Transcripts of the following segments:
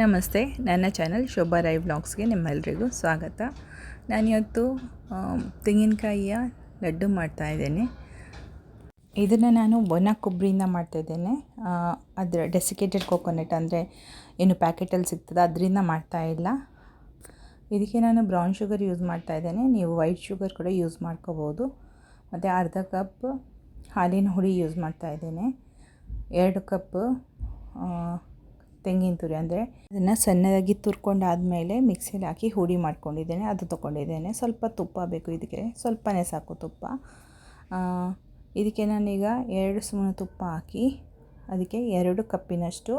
ನಮಸ್ತೆ, ನನ್ನ ಚಾನಲ್ ಶೋಭಾ ರೈ ವ್ಲಾಗ್ಸ್ಗೆ ನಿಮ್ಮೆಲ್ಲರಿಗೂ ಸ್ವಾಗತ. ನಾನಿವತ್ತು ತೆಂಗಿನಕಾಯಿಯ ಲಡ್ಡು ಮಾಡ್ತಾಯಿದ್ದೇನೆ ಇದನ್ನು ನಾನು ಒಣ ಕೊಬ್ಬರಿಯಿಂದ ಮಾಡ್ತಾಯಿದ್ದೇನೆ ಅದರ ಡೆಸಿಕೇಟೆಡ್ ಕೋಕೋನಟ್ ಅಂದರೆ ಏನು ಪ್ಯಾಕೆಟಲ್ಲಿ ಸಿಗ್ತದೆ ಅದರಿಂದ ಮಾಡ್ತಾ ಇಲ್ಲ. ಇದಕ್ಕೆ ನಾನು ಬ್ರೌನ್ ಶುಗರ್ ಯೂಸ್ ಮಾಡ್ತಾ ಇದ್ದೇನೆ. ನೀವು ವೈಟ್ ಶುಗರ್ ಕೂಡ ಯೂಸ್ ಮಾಡ್ಕೋಬೋದು. ಮತ್ತು ಅರ್ಧ ಕಪ್ ಹಾಲಿನ ಹುಡಿ ಯೂಸ್ ಮಾಡ್ತಾ ಇದ್ದೇನೆ. ಎರಡು ಕಪ್ ತೆಂಗಿನ ತುರಿ ಅಂದರೆ ಅದನ್ನು ಸಣ್ಣದಾಗಿ ತುರ್ಕೊಂಡಾದಮೇಲೆ ಮಿಕ್ಸಿಯಲ್ಲಿ ಹಾಕಿ ಹುಡಿ ಮಾಡ್ಕೊಂಡಿದ್ದೇನೆ, ಅದು ತೊಗೊಂಡಿದ್ದೇನೆ. ಸ್ವಲ್ಪ ತುಪ್ಪ ಬೇಕು ಇದಕ್ಕೆ, ಸ್ವಲ್ಪನೇ ಸಾಕು ತುಪ್ಪ. ಇದಕ್ಕೆ ನಾನೀಗ ಎರಡು ಸ್ಪೂನ್ ತುಪ್ಪ ಹಾಕಿ ಅದಕ್ಕೆ ಎರಡು ಕಪ್ಪಿನಷ್ಟು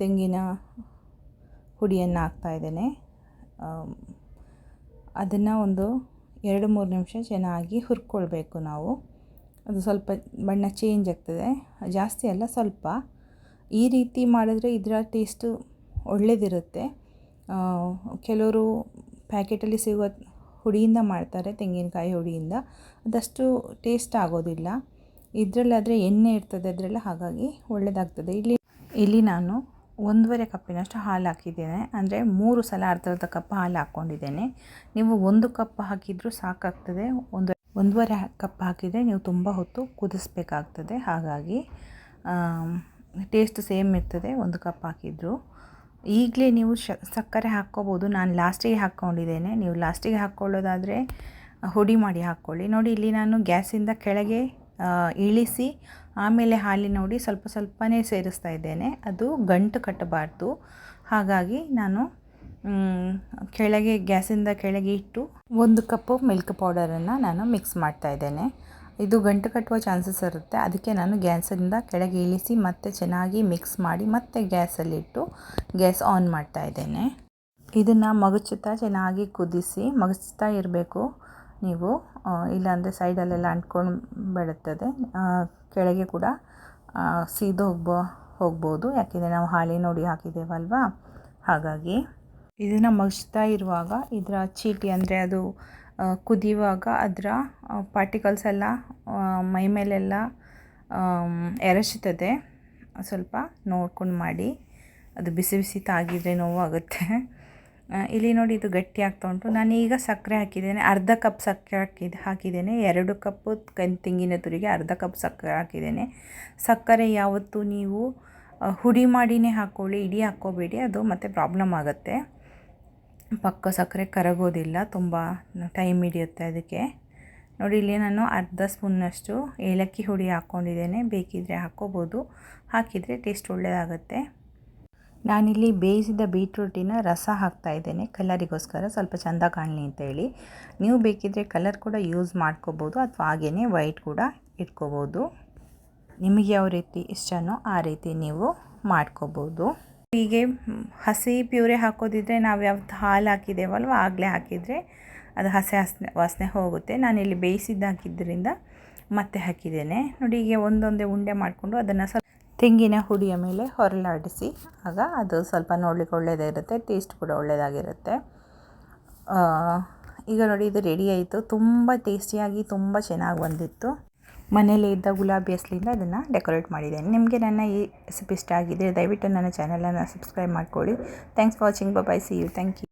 ತೆಂಗಿನ ಹುಡಿಯನ್ನು ಹಾಕ್ತಾ ಇದ್ದೇನೆ. ಅದನ್ನು ಒಂದು ಎರಡು ಮೂರು ನಿಮಿಷ ಚೆನ್ನಾಗಿ ಹುರ್ಕೊಳ್ಬೇಕು ನಾವು. ಅದು ಸ್ವಲ್ಪ ಬಣ್ಣ ಚೇಂಜ್ ಆಗ್ತದೆ. ಜಾಸ್ತಿ ಅಲ್ಲ, ಸ್ವಲ್ಪ. ಈ ರೀತಿ ಮಾಡಿದ್ರೆ ಇದರ ಟೇಸ್ಟು ಒಳ್ಳೆಯದಿರುತ್ತೆ ಕೆಲವರು ಪ್ಯಾಕೆಟಲ್ಲಿ ಸಿಗುವ ಹುಡಿಯಿಂದ ಮಾಡ್ತಾರೆ, ತೆಂಗಿನಕಾಯಿ ಹುಡಿಯಿಂದ. ಅದಷ್ಟು ಟೇಸ್ಟ್ ಆಗೋದಿಲ್ಲ. ಇದರಲ್ಲಾದರೆ ಎಣ್ಣೆ ಇರ್ತದೆ, ಅದರಲ್ಲಿ ಹಾಗಾಗಿ ಒಳ್ಳೆಯದಾಗ್ತದೆ ಇಲ್ಲಿ ಇಲ್ಲಿ ನಾನು ಒಂದೂವರೆ ಕಪ್ಪಿನಷ್ಟು ಹಾಲು ಹಾಕಿದ್ದೇನೆ. ಅಂದರೆ ಮೂರು ಸಲ ಅರ್ಧರ್ಧ ಅರ್ಧ ಕಪ್ ಹಾಲು ಹಾಕ್ಕೊಂಡಿದ್ದೇನೆ. ನೀವು ಒಂದು ಕಪ್ ಹಾಕಿದರೂ ಸಾಕಾಗ್ತದೆ. ಒಂದು, ಒಂದೂವರೆ ಕಪ್ ಹಾಕಿದರೆ ನೀವು ತುಂಬ ಹೊತ್ತು ಕುದಿಸ್ಬೇಕಾಗ್ತದೆ. ಹಾಗಾಗಿ ಟೇಸ್ಟ್ ಸೇಮ್ ಇರ್ತದೆ, ಒಂದು ಕಪ್ ಹಾಕಿದ್ರು. ಈಗಲೇ ನೀವು ಶ, ಸಕ್ಕರೆ ಹಾಕ್ಕೋಬೋದು. ನಾನು ಲಾಸ್ಟಿಗೆ ಹಾಕ್ಕೊಂಡಿದ್ದೇನೆ. ನೀವು ಲಾಸ್ಟಿಗೆ ಹಾಕ್ಕೊಳ್ಳೋದಾದರೆ, ಹುಡಿ ಮಾಡಿ ಹಾಕ್ಕೊಳ್ಳಿ. ನೋಡಿ, ಇಲ್ಲಿ ನಾನು ಗ್ಯಾಸಿಂದ ಕೆಳಗೆ ಇಳಿಸಿ, ಆಮೇಲೆ ಹಾಲಿ ನೋಡಿ ಸ್ವಲ್ಪ ಸ್ವಲ್ಪನೇ ಸೇರಿಸ್ತಾ ಇದ್ದೇನೆ. ಅದು ಗಂಟು ಕಟ್ಟಬಾರ್ದು. ಹಾಗಾಗಿ ನಾನು ಕೆಳಗೆ, ಗ್ಯಾಸಿಂದ ಕೆಳಗೆ ಇಟ್ಟು ಒಂದು ಕಪ್ಪು ಮಿಲ್ಕ್ ಪೌಡರನ್ನು ನಾನು ಮಿಕ್ಸ್ ಮಾಡ್ತಾ ಇದ್ದೇನೆ. ಇದು ಗಂಟು ಕಟ್ಟುವ ಚಾನ್ಸಸ್ ಇರುತ್ತೆ. ಅದಕ್ಕೆ ನಾನು ಗ್ಯಾಸಿಂದ ಕೆಳಗೆ ಇಳಿಸಿ ಮತ್ತೆ ಚೆನ್ನಾಗಿ ಮಿಕ್ಸ್ ಮಾಡಿ ಮತ್ತೆ ಗ್ಯಾಸಲ್ಲಿಟ್ಟು ಗ್ಯಾಸ್ ಆನ್ ಮಾಡ್ತಾ ಇದ್ದೇನೆ. ಇದನ್ನು ಮಗುಚುತ್ತಾ ಚೆನ್ನಾಗಿ ಕುದಿಸಿ ಮಗುಚ್ತಾ ಇರಬೇಕು ನೀವು. ಇಲ್ಲಾಂದರೆ ಸೈಡಲ್ಲೆಲ್ಲ ಅಂಟ್ಕೊಂಡು ಬಿಡುತ್ತದೆ ಕೆಳಗೆ ಕೂಡ ಸೀದು ಹೋಗ್ಬೋ ಹೋಗ್ಬೋದು. ಯಾಕೆಂದರೆ ನಾವು ಹಾಳೆ ನೋಡಿ ಹಾಕಿದ್ದೇವಲ್ವಾ? ಹಾಗಾಗಿ ಇದನ್ನು ಮಗಚ್ತಾ ಇರುವಾಗ ಇದರ ಚೀಟಿ ಅಂದರೆ ಅದು ಕುದಿಯುವಾಗ ಅದರ ಪಾರ್ಟಿಕಲ್ಸ್ ಎಲ್ಲ ಮೈ ಮೇಲೆಲ್ಲ ಎರಚುತ್ತದೆ. ಸ್ವಲ್ಪ ನೋಡ್ಕೊಂಡು ಮಾಡಿ. ಅದು ಬಿಸಿ ಬಿಸಿ ತಾಗಿದರೆ ನೋವಾಗುತ್ತೆ ಇಲ್ಲಿ ನೋಡಿ ಇದು ಗಟ್ಟಿ ಆಗ್ತಾ ಉಂಟು. ನಾನು ಈಗ ಸಕ್ಕರೆ ಹಾಕಿದ್ದೇನೆ. ಅರ್ಧ ಕಪ್ ಸಕ್ಕರೆ ಹಾಕಿದ ಹಾಕಿದ್ದೇನೆ. ಎರಡು ಕಪ್ಪು ಕನ್ ತೆಂಗಿನ ತುರಿಗೆ ಅರ್ಧ ಕಪ್ ಸಕ್ಕರೆ ಹಾಕಿದ್ದೇನೆ. ಸಕ್ಕರೆ ಯಾವತ್ತೂ ನೀವು ಹುಡಿ ಮಾಡಿನೇ ಹಾಕ್ಕೊಳ್ಳಿ ಇಡೀ ಹಾಕ್ಕೋಬೇಡಿ. ಅದು ಮತ್ತೆ ಪ್ರಾಬ್ಲಮ್ ಆಗುತ್ತೆ. ಪಕ್ಕ ಸಕ್ಕರೆ ಕರಗೋದಿಲ್ಲ, ತುಂಬ ಟೈಮ್ ಹಿಡಿಯುತ್ತೆ ಅದಕ್ಕೆ. ನೋಡಿ, ಇಲ್ಲಿ ನಾನು ಅರ್ಧ ಸ್ಪೂನ್ನಷ್ಟು ಏಲಕ್ಕಿ ಹುಡಿ ಹಾಕ್ಕೊಂಡಿದ್ದೇನೆ. ಬೇಕಿದ್ದರೆ ಹಾಕ್ಕೋಬೋದು. ಹಾಕಿದರೆ ಟೇಸ್ಟ್ ಒಳ್ಳೆಯದಾಗುತ್ತೆ ನಾನಿಲ್ಲಿ ಬೇಯಿಸಿದ ಬೀಟ್ರೂಟಿನ ರಸ ಹಾಕ್ತಾ ಇದ್ದೇನೆ. ಕಲರಿಗೋಸ್ಕರ ಸ್ವಲ್ಪ ಚೆಂದ ಕಾಣಲಿ ಅಂತೇಳಿ ನೀವು ಬೇಕಿದ್ದರೆ ಕಲರ್ ಕೂಡ ಯೂಸ್ ಮಾಡ್ಕೋಬೋದು ಅಥವಾ ಹಾಗೇ ವೈಟ್ ಕೂಡ ಇಟ್ಕೋಬೋದು. ನಿಮಗೆ ಯಾವ ರೀತಿ ಇಷ್ಟನೋ ಆ ರೀತಿ ನೀವು ಮಾಡ್ಕೋಬೋದು. ಹೀಗೆ ಹಸಿ ಪ್ಯೂರೆ ಹಾಕೋದಿದ್ರೆ ನಾವು ಯಾವ್ದು ಹಾಲು ಹಾಕಿದ್ದೇವಲ್ವ ಆಗಲೇ ಹಾಕಿದರೆ ಅದು ಹಸಿ ವಾಸನೆ ವಾಸನೆ ಹೋಗುತ್ತೆ. ನಾನಿಲ್ಲಿ ಬೇಯಿಸಿದ್ದು ಹಾಕಿದ್ದರಿಂದ ಮತ್ತೆ ಹಾಕಿದ್ದೇನೆ. ನೋಡಿ ಹೀಗೆ ಒಂದೊಂದೇ ಉಂಡೆ ಮಾಡಿಕೊಂಡು ಅದನ್ನು ಸ್ವಲ್ಪ ತೆಂಗಿನ ಹುಡಿಯ ಮೇಲೆ ಹೊರಲಾಡಿಸಿ ಆಗ ಅದು ಸ್ವಲ್ಪ ನೋಡಲಿಕ್ಕೆ ಒಳ್ಳೆಯದೇ ಇರುತ್ತೆ, ಟೇಸ್ಟ್ ಕೂಡ ಒಳ್ಳೆಯದಾಗಿರುತ್ತೆ ಈಗ ನೋಡಿ ಇದು ರೆಡಿ ಆಯಿತು. ತುಂಬ ಟೇಸ್ಟಿಯಾಗಿ ತುಂಬ ಚೆನ್ನಾಗಿ ಬಂದಿತ್ತು. ಮನೇಲಿ ಇದ್ದ ಗುಲಾಬಿ ಹಸ್ಲಿಂದ ಅದನ್ನು ಡೆಕೋರೇಟ್ ಮಾಡಿದ್ದೇನೆ. ನಿಮಗೆ ನನ್ನ ಈ ರೆಸಿಪಿ ಇಷ್ಟ ಆಗಿದೆ ದಯವಿಟ್ಟು ನನ್ನ ಚಾನಲನ್ನು ಸಬ್ಸ್ಕ್ರೈಬ್ ಮಾಡ್ಕೊಳ್ಳಿ. Thanks for watching bye see you thank you